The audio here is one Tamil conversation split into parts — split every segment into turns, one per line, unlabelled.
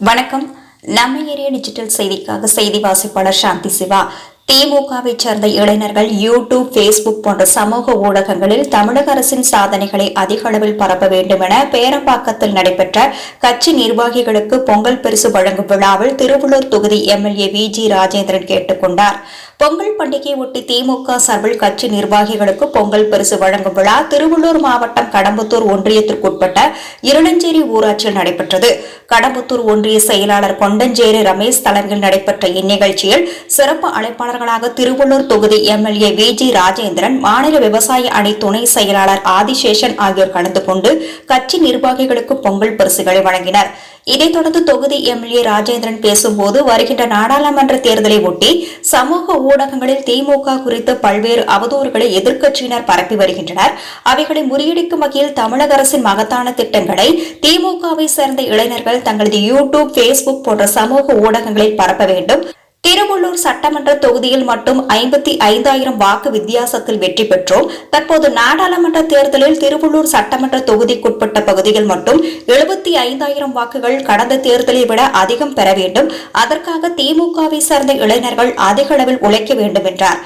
வணக்கம். நம்ம ஏரியா டிஜிட்டல் செய்திக்காக செய்தி வாசிப்பாளர் சாந்தி சிவா. திமுகவை சேர்ந்த இளைஞர்கள் யூடியூப் ஃபேஸ்புக் போன்ற சமூக ஊடகங்களில் தமிழக அரசின் சாதனைகளை அதிக அளவில் பரப்ப வேண்டும் என பேரம்பாக்கத்தில் நடைபெற்ற கட்சி நிர்வாகிகளுக்கு பொங்கல் பரிசு வழங்கும் விழாவில் திருவள்ளூர் தொகுதி எம்எல்ஏ வி ஜி ராஜேந்திரன் கேட்டுக் கொண்டார் பொங்கல் பண்டிகையை ஒட்டி திமுக சார்பில் கட்சி நிர்வாகிகளுக்கு பொங்கல் பரிசு வழங்கும் விழா திருவள்ளூர் மாவட்டம் கடம்பத்தூர் ஒன்றியத்திற்குட்பட்ட இருளஞ்சேரி ஊராட்சியில் நடைபெற்றது. கடம்பத்தூர் ஒன்றிய செயலாளர் கொண்டஞ்சேரி ரமேஷ் தலைமையில் நடைபெற்ற இந்நிகழ்ச்சியில் சிறப்பு அழைப்பாளர்களாக திருவள்ளூர் தொகுதி எம்எல்ஏ வி ஜி ராஜேந்திரன் மாநில விவசாய அணி துணை செயலாளர் ஆதிசேஷன் ஆகியோர் கலந்து கொண்டு கட்சி நிர்வாகிகளுக்கு பொங்கல் பரிசுகளை வழங்கினர். இதைத் தொடர்ந்து தொகுதி எம்எல்ஏ ராஜேந்திரன் பேசும்போது வருகின்ற நாடாளுமன்ற தேர்தலை ஒட்டி சமூக ஊடகங்களில் திமுக குறித்து பல்வேறு அவதூறுகளை எதிர்க்கட்சியினர் பரப்பி வருகின்றனர். அவைகளை முறியடிக்கும் வகையில் தமிழக அரசின் மகத்தான திட்டங்களை திமுகவை சேர்ந்த இளைஞர்கள் தங்களது யூடியூப் பேஸ்புக் போன்ற சமூக ஊடகங்களில் பரப்ப வேண்டும். திருவள்ளூர் சட்டமன்ற தொகுதியில் மட்டும் ஐம்பத்தி ஐந்தாயிரம் வாக்கு வித்தியாசத்தில் வெற்றி பெற்றோம். தற்போது நாடாளுமன்ற தேர்தலில் திருவள்ளூர் சட்டமன்ற தொகுதிக்குட்பட்ட பகுதியில் மட்டும் எழுபத்தி ஐந்தாயிரம் வாக்குகள் கடந்த தேர்தலை விட அதிகம் பெற வேண்டும். அதற்காக திமுகவை சேர்ந்த இளைஞர்கள் அதிக அளவில் உழைக்க வேண்டும் என்றார்.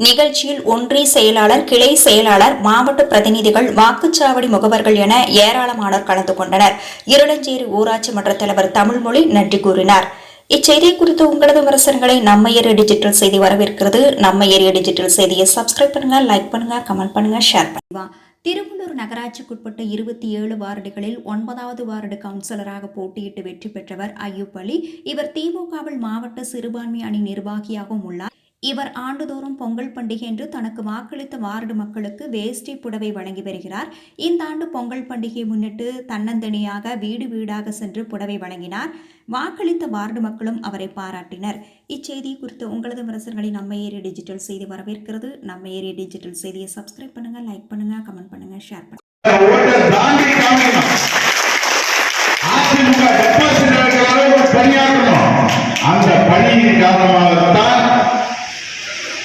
நிகழ்ச்சியில் ஒன்றிய செயலாளர் கிளை செயலாளர் மாவட்ட பிரதிநிதிகள் வாக்குச்சாவடி முகவர்கள் என ஏராளமானோர் கலந்து கொண்டனர். இருளஞ்சேரி ஊராட்சி மன்ற தலைவர் தமிழ்மொழி நன்றி கூறினார். இச்செய்தி குறித்து உங்களது விமர்சனங்களை நம்ம ஏரியா டிஜிட்டல் செய்தி வரவேற்கிறது. நம்ம ஏரிய டிஜிட்டல் செய்தியை சப்ஸ்கிரைப் பண்ணுங்க லைக் பண்ணுங்க கமெண்ட் பண்ணுங்க ஷேர் பண்ணுங்க. திருவள்ளூர் நகராட்சிக்குட்பட்ட இருபத்தி ஏழு வார்டுகளில் ஒன்பதாவது வார்டு கவுன்சிலராக போட்டியிட்டு வெற்றி பெற்றவர் ஐயூப் அலி. இவர் திமுகவில் மாவட்ட சிறுபான்மை அணி நிர்வாகியாகவும் உள்ளார். இவர் ஆண்டுதோறும் பொங்கல் பண்டிகை என்று தனக்கு வாக்களித்த வார்டு மக்களுக்கு வேஷ்டி புடவை வழங்கி வருகிறார். இந்த ஆண்டு பொங்கல் பண்டிகையை முன்னிட்டு தன்னந்தனியாக வீடு வீடாக சென்று புடவை வழங்கினார். வாக்களித்த வார்டு மக்களும் அவரை பாராட்டினர். இச்செய்தி குறித்து உங்களது விமர்சனங்களை நம்ம ஏரிய டிஜிட்டல் செய்தி வரவேற்கிறது. நம்ம ஏரிய டிஜிட்டல் செய்தியை சப்ஸ்கிரைப் பண்ணுங்க லைக் பண்ணுங்க கமெண்ட் பண்ணுங்க ஷேர் பண்ணுங்க.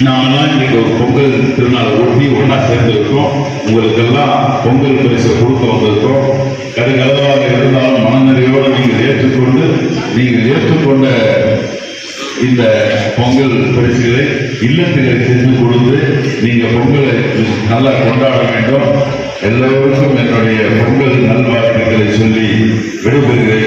நாமெல்லாம் இன்னைக்கு ஒரு பொங்கல் திருநாள் ஒட்டி ஒன்றா சேர்ந்துருக்கோம் உங்களுக்கு எல்லாம் பொங்கல் பரிசு கொடுக்க வந்திருக்கோம் கடுகளவாக இருந்தாலும் மனநிறையோடு நீங்கள் ஏற்றுக்கொண்டு நீங்கள் ஏற்றுக்கொண்ட இந்த பொங்கல் பரிசுகளை இல்லத்திலே செஞ்சு கொடுத்து நீங்கள் பொங்கலை நல்லா கொண்டாட வேண்டும். எல்லோருக்கும் என்னுடைய பொங்கல் நல்வாழ்த்துக்களை சொல்லி விடுபடுகிறேன்.